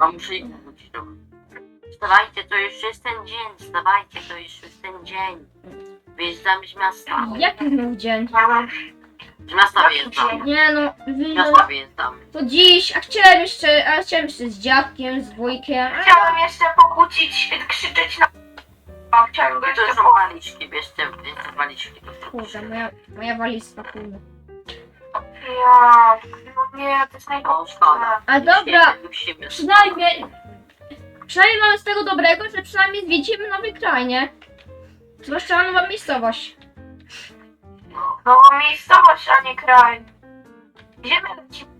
No muszę ich wrócić do... Wstawajcie, to już jest ten dzień, wstawajcie, to już jest ten dzień. Wyjeżdżamy z miasta. Jaki znów dzień? Z miasta wyjeżdżamy. Nie no, Z wy- miasta wyjeżdżamy. to dziś, a chciałem jeszcze, a chciałem jeszcze z dziadkiem, z wujkiem. Chciałam jeszcze pokłócić, krzyczeć na... Chciałam go To jeszcze są po... walizki, bierzcie, bierzcie walizki. Kurde, moja, moja walizka, kurde. No nie, to jest najgorsze. A dobra, Musimy, przynajmniej, przynajmniej mamy z tego dobrego, że przynajmniej zwiedzimy nowy kraj, nie? Zwłaszcza nowa miejscowość. No miejscowość, a nie kraj. Gdzie my lecimy?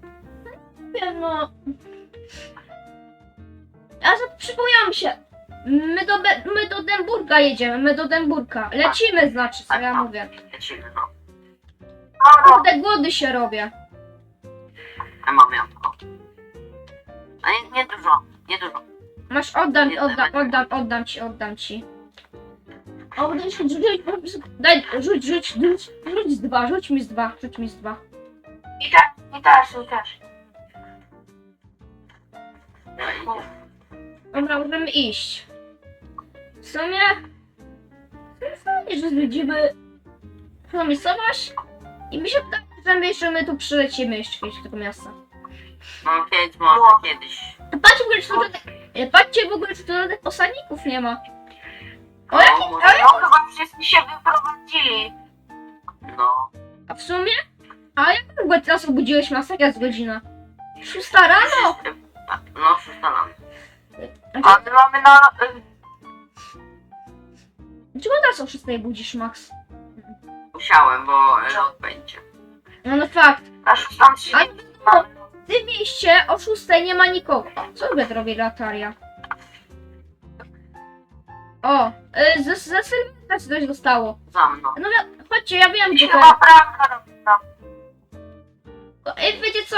Wiem, no. A za- się. My do, Be- my do Denburga jedziemy, my do Denburga. Lecimy, znaczy, co ja mówię. Lecimy, no. Kurde, głody się robię. Ja mam jabłko. A nie, nie dużo, nie dużo. Masz, oddam, Nie, oddam, oddam, oddam ci, oddam ci. O, rzuć, rzuć, rzuć, daj, rzuć, rzuć, rzuć, rzuć z dwa, rzuć mi z dwa, rzuć mi z dwa. I tak, i też, i też. Idę. Dobra, możemy iść. W sumie... Fajnie, że zwiedzimy tą miejscowość i mi się wydaje, że my, że my tu przylecimy jeszcze kiedyś do tego miasta. No kiedyś, może No. kiedyś. A patrzcie w ogóle, czy tu żadnych, e, patrzcie w ogóle, czy tu żadnych osadników nie ma. O, jaki, może, No chyba wszyscy się wyprowadzili. no. a w sumie? A jak w ogóle teraz obudziłeś nas? Jaka jest godzina? Szósta rano? No, przestalam. A my mamy na... Dlaczego teraz o szóstej budzisz, Max? Musiałem, bo lot będzie. No no fakt. Na szóstą się A nie w tym mieście o szóstej nie ma nikogo. Co by robi lataria? O, y, za, za Sylwestra coś zostało. Za mną. No ja- chodźcie, ja wiem gdzie to Chyba prawda robi no. Ej, wiecie co?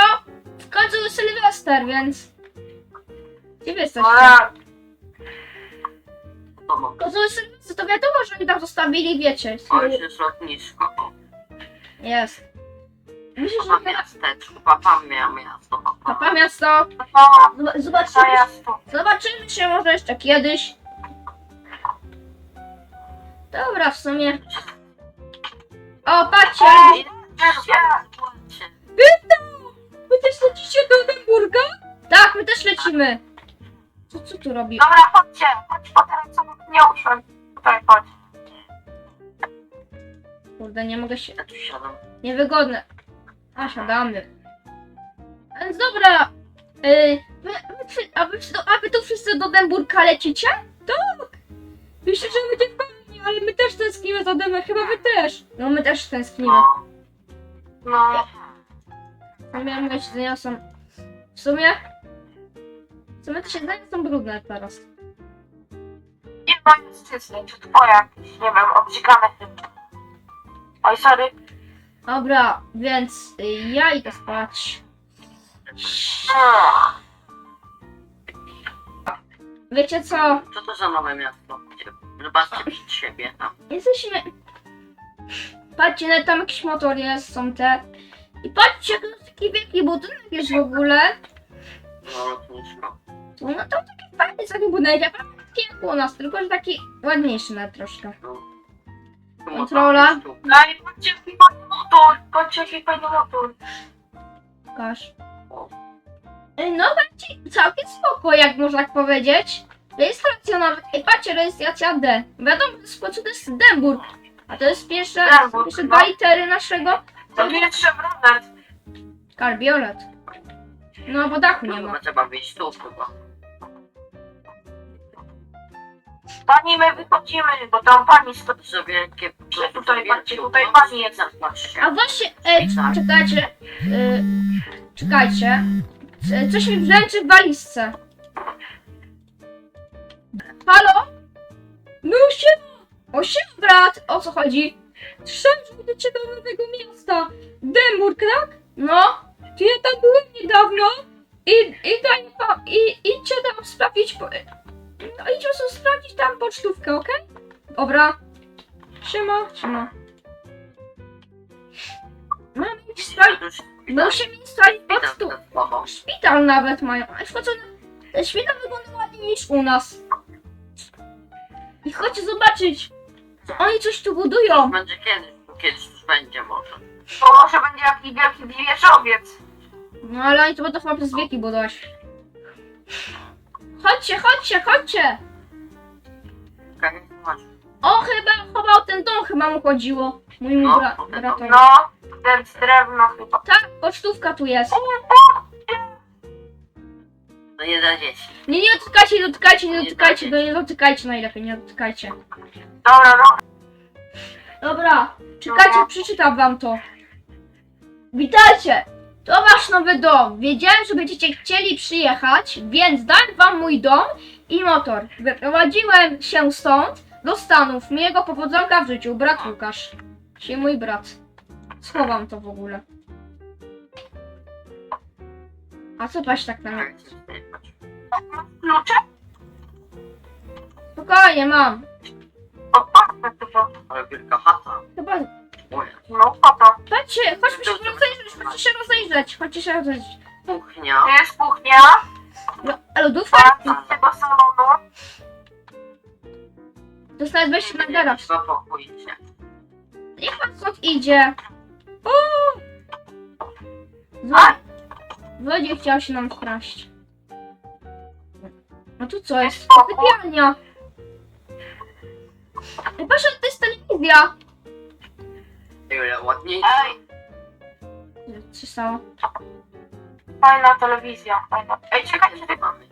W końcu jest Sylwester, więc... Gdzie wy jesteście? Ale To wiadomo, że oni tam zostawili, wiecie. O, już jest lotnisko. O, Jest. Myślę, Papa że... miasteczko, papa miasto. Papa. Papa miasto. Zob- to Zobaczymy, zobaczymy się może jeszcze kiedyś. Dobra, w sumie. O, patrzcie! Ej, Się- Wy też lecicie do Edynburga? Tak, my też lecimy. Co, co tu robi? Dobra, chodźcie, nie usiądź. Tutaj, chodź. Kurde, nie mogę się... Ja tu siadam. Niewygodne. A, siadamy. Więc dobra. Yy, wy, wy, a, wy, a wy tu wszyscy do Edynburga lecicie? Tak. Myślę, że będzie fajnie, ale my też tęsknimy za Demem. Chyba wy też. No, my też tęsknimy. No. No, Nie miałem moje siedzenia są... W sumie... W sumie te siedzenia są brudne teraz. Czyste, czy twoje jakieś, nie wiem, obrzygane chyba. Oj, sorry. Dobra, więc y, ja idę spać. Ugh. Wiecie co? Co to za nowe miasto? Zobaczcie przed siebie tam. Jesteśmy... Patrzcie, nawet tam jakiś motor jest, są te... I patrzcie, jaki to jest taki wielki budynek jest w ogóle. No, lotnisko. No to taki fajny taki budynek, ja prawie jak u nas, tylko że taki ładniejszy nawet troszkę. No. Tu Kontrola. pójść tu. No patrzcie, jaki fajny motor, patrzcie, jaki fajny motor. Pokaż. Ej, No, będzie całkiem spoko, jak można tak powiedzieć. Rejestracja nawet. Ej, patrzcie, rejestracja D. Wiadomo, to jest, to jest Denburg. A to jest pierwsze, Denburg, pierwsze no. dwa litery naszego To pierwszy Chevrolet. karbiolet. No, bo dachu nie ma. chyba trzeba wyjść tu chyba. Pani, my wychodzimy, bo tam pani stoi. Że wielkie... Że że tutaj, patrzcie, tutaj pani jest. Patrzcie. A właśnie, ej, Tak. czekajcie. Y, czekajcie. C- Coś mi brzęczy w walizce. Halo? No siema! O siema, brat! O co chodzi? Słyszałem, że będziecie do nowego miasta. Denburg, tak? No. To ja tam byłem niedawno. I, i daj pa, i idźcie tam sprawdzić po, no idź prostu sprawdzić tam pocztówkę, okej? Dobra. Siema, siema. Mamy iść sprawdzić, musimy sprawdzić pocztówkę. Szpital Szpital nawet mają. A w końcu Ta świta wygląda ładniej niż u nas. I chodźcie zobaczyć. Oni coś tu budują. Będzie kiedyś, kiedyś już będzie może. To może będzie jakiś wielki wieżowiec. No ale oni to będą chyba przez wieki budować. Chodźcie, chodźcie, chodźcie. Okej, chodź. O, chyba, chyba o ten dom chyba mu chodziło. Mójmu No, bra bratowi. No, ten z drewna chyba. Tak, pocztówka tu jest. To nie dla dzieci. Nie, nie dotykajcie, nie dotykajcie, nie dotykajcie, no nie dotykajcie najlepiej, nie dotykajcie. Dobra, dobra. Dobra, czekajcie, przeczytam wam to. Witajcie! To wasz nowy dom. Wiedziałem, że będziecie chcieli przyjechać, więc dam wam mój dom i motor. Wyprowadziłem się stąd do Stanów. Miłego powodzonka w życiu, brat Łukasz. Czyli mój brat. Schowam to w ogóle. A co patrz tak na mnie? Klucze? Spokojnie, mam. Chyba. Ale wielka chata. Chyba... No, to. Chodźcie, chodźmy się rozejrzeć, chodźcie się rozejrzeć, chodźcie się rozejrzeć. kuchnia. To jest kuchnia. No, a lodówka? Wracam z tego salonu. To jest nawet wejście na garaż. Się. Niech pan stąd idzie. Uuu. Zło- Złodziej chciał się nam wkraść. A tu co jest? Sypialnia. Ej, Proszę, to jest telewizja. Ile ładniejsze. Ej, Co stało? fajna telewizja. Fajna. Ej, czekajcie, Jakie mamy?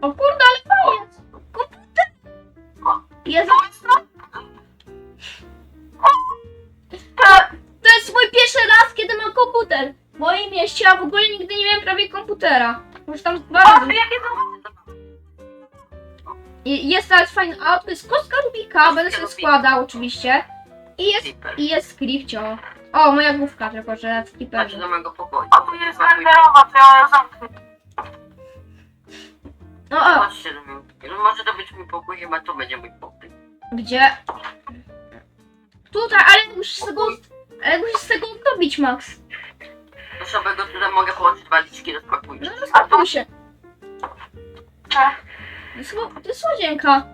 O kurde, ale. Komputer. Jezu, to jest to? to, to jest mój pierwszy raz, kiedy mam komputer. W moim mieście, a w ogóle nigdy nie miałem prawie komputera. Już tam dwa O, razy. jakie to I jest nawet fajny autko, jest kostka Rubika, będę sobie składał oczywiście. I jest, i jest skripcio. O, moja główka, tylko że w Chodź skipperze. do mojego pokoju. A tu jest renderowa, to ja zamknę. No o, do mnie. No Może to być mój pokój, chyba to będzie mój pokój. gdzie? Tutaj, ale musisz z tego, ale musisz z tego zrobić, Max. Sobie go tutaj mogę położyć waliczki do spokój. No rozpakuj się. Ech, To jest, to jest łazienka.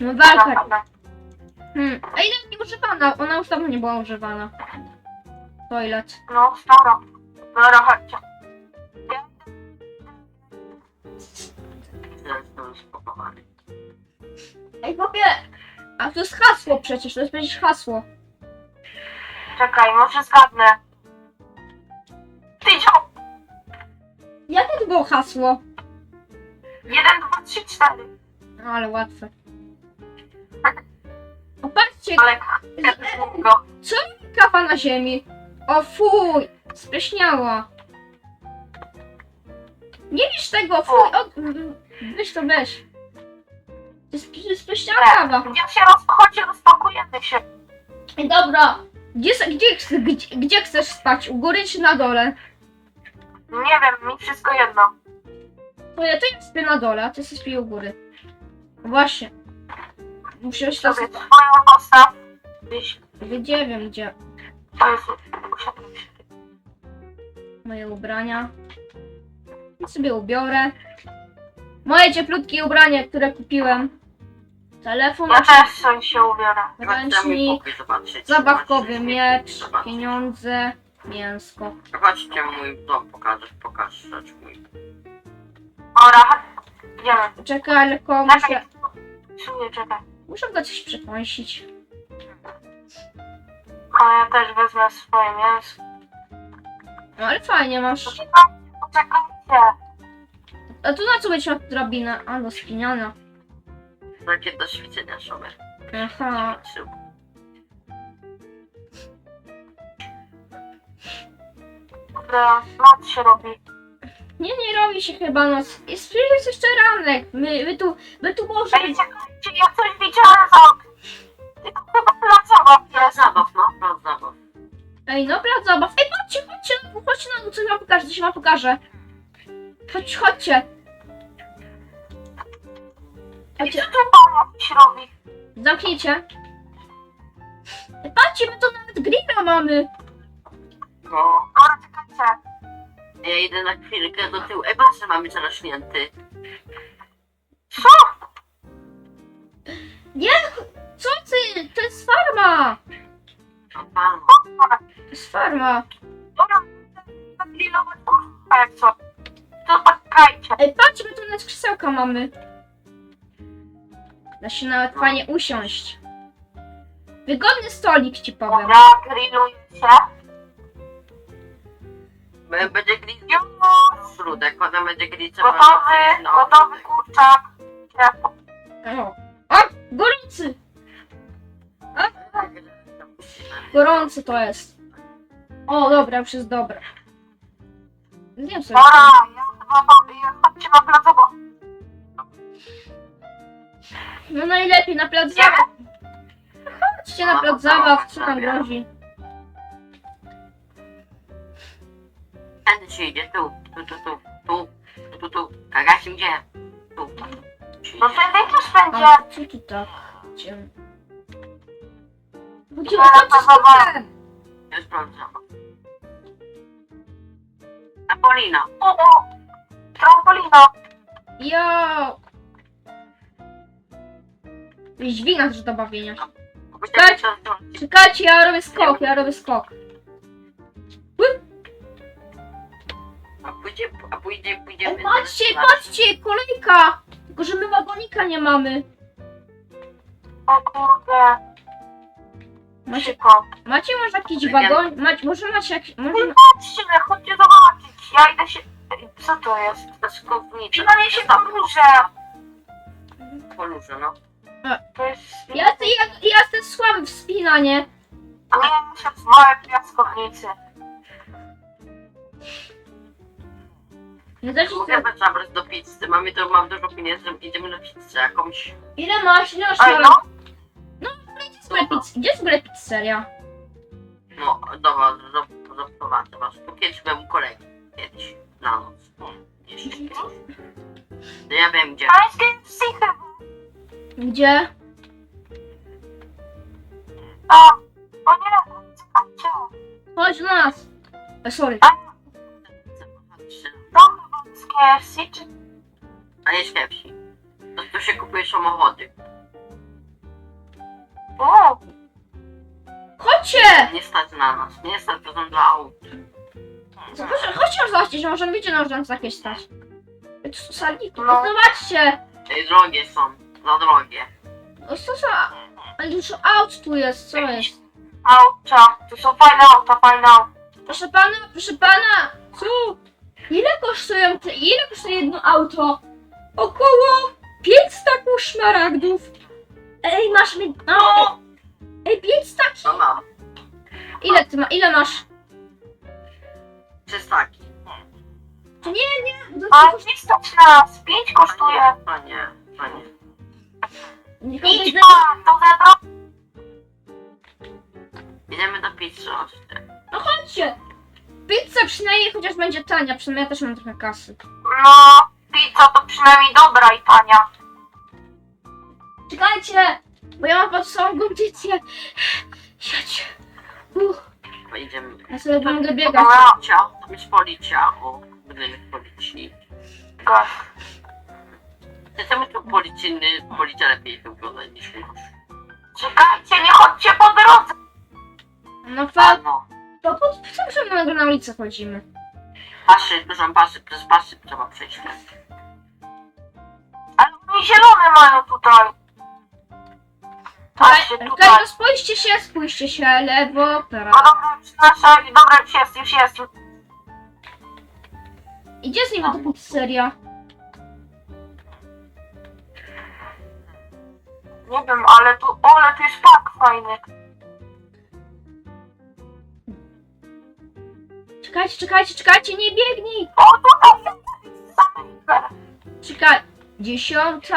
No walka. Hmm. A ile nie używana? Ona już dawno nie była używana. Toilet. No, stara. Dobra, chodźcie. Jestem spokojny. Ej, chłopie! A to jest hasło przecież, to jest przecież hasło. Czekaj, może zgadnę. Było hasło? 1, 2, 3, 4. No ale łatwe. Popatrzcie, Ale go. kawa na ziemi. O fuj, spleśniała. Nie wiesz tego, fuj, o, weź to weź. To jest to jest spleśniała kawa. Gdzie się rozchodzi, rozpakujemy się. Dobra, gdzie, se- gdzie, gdzie, gdzie chcesz spać? U góry czy na dole? Nie wiem, mi wszystko jedno. To ja, to ja śpię na dole, a ty sobie śpi u góry. Właśnie. Muszę się to... Sobie twoją postaw. Gdzieś. Nie wiem gdzie. To jest... usiadłem się. moje ubrania. I sobie ubiorę. Moje cieplutkie ubranie, które kupiłem. Telefon, Ja też coś się ubiorę. Ręcznik, zobaczyć. zabawkowy Zobaczyć. miecz, Zobaczyć. pieniądze, mięsko. Chodźcie mój dom, pokażę, pokażę mój. Chodź. Idziemy. Czekaj, tylko muszę, Czekaj. Czuję, czekaj. muszę go coś przekąsić. O, ja też wezmę swoje mięso. No ale fajnie masz. Poczekajcie. A tu na co będzie miał drabinę? A, do spiniania. Takie do świecenia sobie. Aha. Kurde, noc się robi. Nie, nie robi się chyba noc. Jest przecież jeszcze ranek. My, my tu, my tu może... Ej, czekajcie, ja coś widziałem za oknem. Tylko chyba Plac jest. zabaw, no, plac zabaw. Ej, no plac zabaw. Ej, chodźcie, chodźcie, chodźcie na dół, coś wam pokażę, coś wam pokażę. Chodź, chodźcie. I Chodźcie, co tu pan jakiś robi? zamknijcie. Ej, patrzcie, my to nawet grilla mamy. No, Dobra, chcę. Ja idę na chwilkę do tyłu. Ej, patrzę, mamy zarośnięty. Co? Nie, co ty? To jest farma! No, pan. To jest farma. Dobra, zagrillować kurwa jak co. To tak kajcie. Ej, patrz, my tu nawet krzesełka mamy. Da się nawet fajnie usiąść. Wygodny stolik ci powiem. Dobra. B- Będzie Już. śródek, potem będzie grilc Gotowy, gotowy kurczak. Ciepło. O, gorący! Gorący to jest. O, dobra, już jest dobra. Sobie. Dobra, ja chyba bo- chodźcie na placowo. No najlepiej na plac zabaw. Chodźcie na plac zabaw, co tam grozi. tędy tu, tu, tu, tu, tu, tu, tu, Kagasim gdzie? Tu. Się No idzie. wszędzie też będzie. A co tu tak? Gdzie? Bo ci Zaraz powołam. ten! Już sprawdzam. Napolino. Uuu. Trampolino. Jo! Jakiś wina do bawienia. Czekaj. Czekajcie, ja robię skok, ja robię skok. A pójdzie, a pójdzie, Ej, pójdziemy... patrzcie, patrzcie, kolejka! Tylko, że my wagonika nie mamy. O kurde. Macie, Szybko. macie może jakiś wagon? Macie, może macie jakiś... Może... Chodźcie, chodźcie zobaczyć. Ja idę się... Co to jest? Skownicza. Przynajmniej się podróżę. Polużę, no. To jest... Ja, ja, ja jestem słaby w spinanie. A nie muszę w małe piaskownicy. Nie da się Mogę was zabrać do pizzy. Mamy tu, mam dużo pieniędzy, idziemy na pizzę jakąś. Ile masz? Ile masz? Ej, Ej, no. Gdzie jest w ogóle pizz- Gdzie jest w ogóle pizzeria? No, dobra, zo- zaprowadzę was. Tu kiedyś byłem u kolegi. Kiedyś. Na noc. Jeszcze kiedyś. No ja wiem gdzie. Pańskie psychy. Gdzie? O, o nie. Czekajcie. Chodź do nas. E, sorry. To z KFC, czy... A nie z wsi. To tu się kupuje samochody. O, Chodźcie! Nie stać na nas. Nie stać, to są dla aut. Chodźcie, chodźcie już zobaczcie, że może wiecie na nas jakieś stać. Tu są salniki. No. No. Zobaczcie! Ej, drogie są. Za drogie. No co za... Ale dużo aut tu jest, co jest? auta. Tu są fajne auta, fajne auta. Proszę pana, proszę pana! Co? Ile kosztują te... Ile kosztuje jedno auto? Około 500 taków szmaragdów. Ej, masz mi... No. Ej, 500 taki. No mam. Ile ty ma... Ile masz? Trzy staki. To nie, nie. To, A to, nie stać nas. Pięć kosztuje. To nie, to nie. nie, Idź pan, to za drogo. Idziemy do pizzy, chodźcie. No chodźcie. Pizza przynajmniej chociaż będzie tania, przynajmniej ja też mam trochę kasy. No, pizza to przynajmniej dobra i tania. Czekajcie, bo ja mam pod sobą kondycję. Siadź. Uch, To idziemy. ja sobie będę biegać. Dobra, Policja, tam jest policja. O, będziemy policji. gość. Chcemy tu policyjny, policja lepiej wygląda niż nasz. Czekajcie, nie chodźcie po drodze. No fa... No. To po co my na ulicę chodzimy? Pasy, dużą pasy, przez pasy trzeba przejść. Ale oni zielone mają tutaj. Patrzcie tutaj. no spójrzcie się, spójrzcie się, lewo, prawo. dobra, już nasza, dobra, już jest, już jest. Już. I gdzie jest niby ta pizzeria? Nie wiem, ale tu, o, ale tu jest park fajny. Czekajcie, czekajcie, czekajcie, nie biegnij! Czekaj, dziesiąta,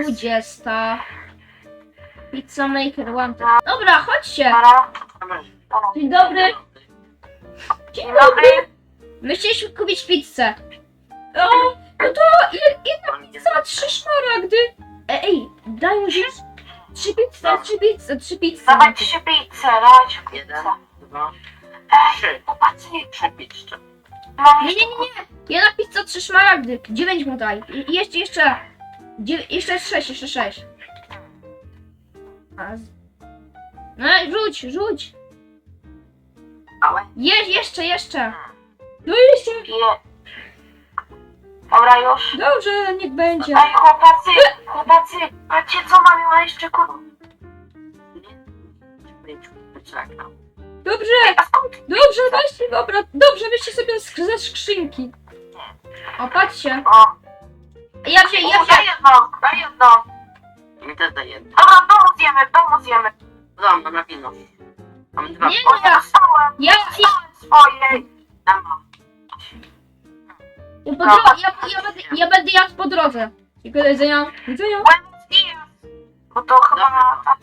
dwudziesta. Pizza Maker. Dobra, chodźcie. Dzień dobry. Dzień dobry. My chcieliśmy kupić pizzę. O, no to je- jedna pizza trzy szmaragdy. E, Ej, daj mi się trzy pizze, trzy pizze, trzy pizze. Się pizzę, dawajcie pizzę. Jeden, dwa, Ej, trzy. popatrzcie. Trzy pizze. mam Nie, nie, nie, nie. Ja na pizzę trzy szmaragdy. Dziewięć mu daj. I jeszcze, jeszcze. Dziew- jeszcze sześć, jeszcze sześć. A z- No, rzuć, rzuć. Małe. Je, jeszcze, jeszcze. No jeszcze. piję. Dobra, już. Dobrze, niech będzie. Ej, chłopacy, chłopacy, patrzcie co mam, ja jeszcze kur... Pięciu, czekam. Dobrze, dobra. Dobrze, weźcie sobie ze skrzynki. O, patrzcie. O, Ja wzię, ja ja wzię. daj jedną, daj jedną. Mi też daje. Dobra, w domu zjemy, w domu zjemy. Dobra, na wino. Mam dwa. Nie, O, nie, ja. dostałem, Ja, ja, dostałem swojej. Dama. ja, po dro- ja, ja, będę, ja będę jadł po drodze. Dziękuję do jedzenia. Do Widzenia. Buenos dias. Bo to chyba... Dobra. ta-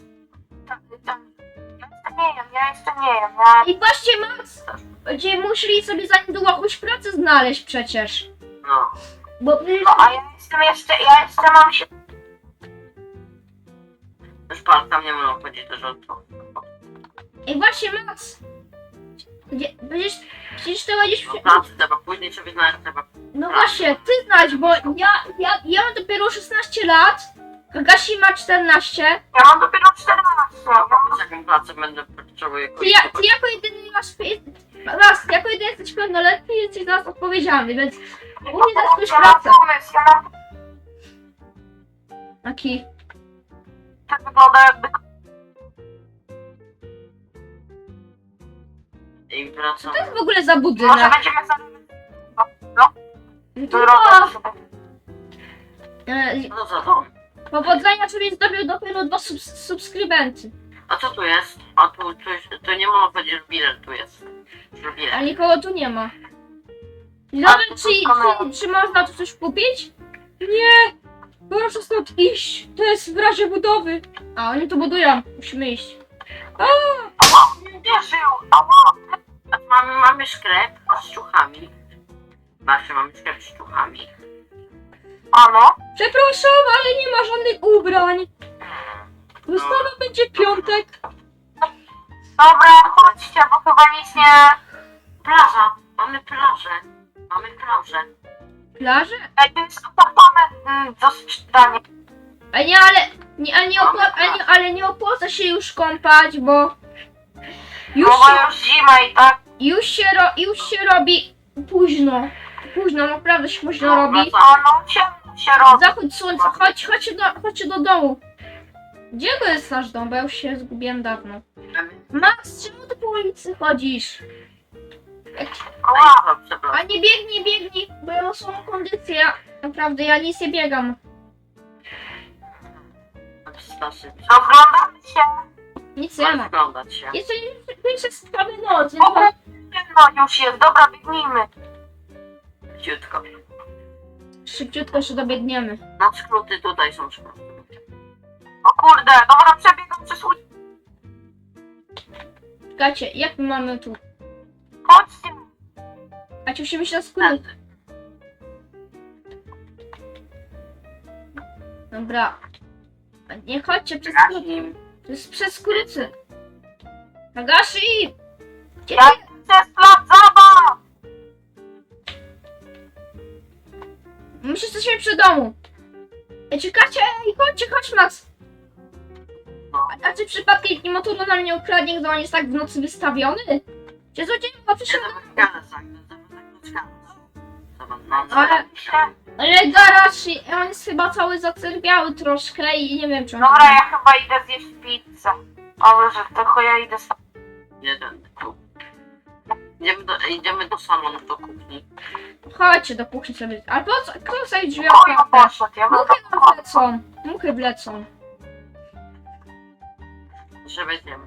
ta- ta- Ja jeszcze nie jem, ja jeszcze nie jem, ja... I właśnie, Max, będziemy musieli sobie za niedługo jakąś pracę znaleźć przecież. No. Bo przecież... No, a ja jestem jeszcze, ja jeszcze mam się... Już pan tam nie mogą chodzić też o to. Ej, właśnie, Max. Gdzie, będziesz, przecież to będziesz... No pracy trzeba, później sobie znaleźć trzeba. No właśnie, ty znać, bo ja, ja, ja mam dopiero 16 lat, Kagashi ma 14, Ja mam dopiero 14. Ja mam... Z jaką pracę będę potrzebuję ty, ja, ty jako jedyny masz... Raz, jako jedyny jesteś pełnoletni, jesteś za nas odpowiedzialny, więc... Później zaczniesz Ja mam pracę. pomysł, ja mam... Taki... To wygląda jakby... I wracam. To jest w ogóle za Może budynek? będziemy za... No, Droga sobie. e, Co za dom? powodzenia, żeby zdobył dopiero dwa subs subskrybenty. A co tu jest? A tu, tu, tu nie można powiedzieć, że bilet tu jest. A nikogo tu nie ma. Dobra, czy, czy, czy można tu coś kupić? Nie! Proszę stąd iść! To jest w razie budowy! A, oni tu budują. Musimy iść. A tu mamy, mamy sklep z ciuchami. Właśnie mamy sklep z ciuchami. Ano? Przepraszam, ale nie ma żadnych ubrań. Wystawa będzie piątek. Dobra, chodźcie, bo chyba nic nie... Plaża! Mamy plażę. Mamy plażę. Plaże? Ej, to jest apartament mm, do sprzedania. A nie, ale nie, ale, nie opła- ale, nie, ale nie opłaca się już kąpać, bo już No bo się, już zima i tak. już się, ro, już się robi późno. Późno, naprawdę się późno No, robi. Ano, ciemno się robi. Zachód słońca, chodź, chodź do, chodź do domu. Gdzie to jest nasz dom? Bo ja już się zgubiłem dawno. Max, czemu ty po ulicy chodzisz? Ała! A, nie biegnij, biegnij, bo ja mam słabą kondycję. Ja, naprawdę, ja nic nie biegam. Starszy. Rozglądamy się. Nic nie ma. Się. Jeszcze, jeszcze jest prawie noc, więc Dobra, ciemno już jest. Dobra, biegnijmy. Ciutko. szybciutko jeszcze dobiegniemy. Na skróty tutaj są skróty. O kurde, dobra, przebiegam przez ulicę. Czekajcie, jak my mamy tu? Chodźcie. A ci musimy się skrót. Tędy. Dobra. Nie chodźcie przez. Gasim. To jest przez skróty. Nagashi! Gdzie Ja ty? chcę z plac zabaw. My się jesteśmy przy domu. Ej, czekajcie, ej, chodźcie, chodź Max. No. A, a czy przypadkiem nie motor nam nie ukradnie, gdy on jest tak w nocy wystawiony? Ma Nie, przyszedł? to garaż, tak. To jest garaż. Zobacz, no, Ale, ale garaż, i- on jest chyba cały zacerbiały troszkę i nie wiem czy on... Dobra, ja chyba idę zjeść pizzę. O Boże, tylko ja idę sam. jeden. Idziemy do, idziemy do salonu, do kuchni. Chodźcie do kuchni sobie. Ale po co? Kto sobie drzwi O, ja otwarte? poszedł, ja bym Muchy tam wlecą. Muchy wlecą. Że weźmiemy.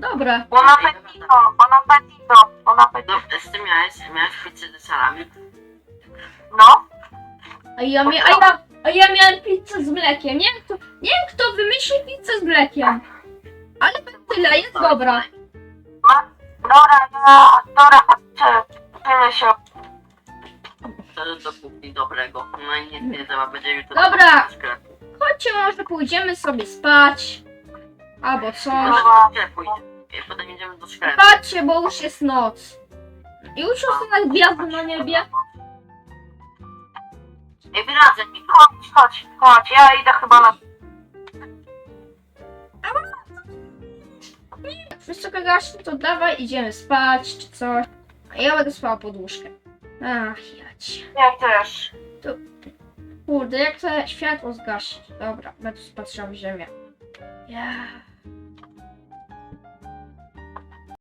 Dobra. Bon appetito, bon appetito, bon appetito. No, z tym miałeś, miałeś pizzę z salami. No, A ja, mia- a ja, a ja miałem pizzę z mlekiem. Nie wiem, kto, nie wiem kto wymyślił pizzę z mlekiem. Ale tyle, jest dobra. dobra, ja, dobra, chodźcie, tyle się. To jest do kuchni dobrego. No i nie trzeba będzie jutro Dobra. do sklepu. Chodźcie, może pójdziemy sobie spać. Albo coś. Idziemy. I potem do sklepu. Patrzcie, bo już jest noc. I już na gwiazdy na niebie. Ej, wyradzę mi. Chodź, chodź, chodź, ja idę chyba na... Wszystko gaśnie, to dawaj, idziemy spać, czy coś. A ja będę spała pod łóżkiem. Ach, jać. Ja też. Kurde, jak to światło zgasić? Dobra, będę patrzyła w ziemię. Ja.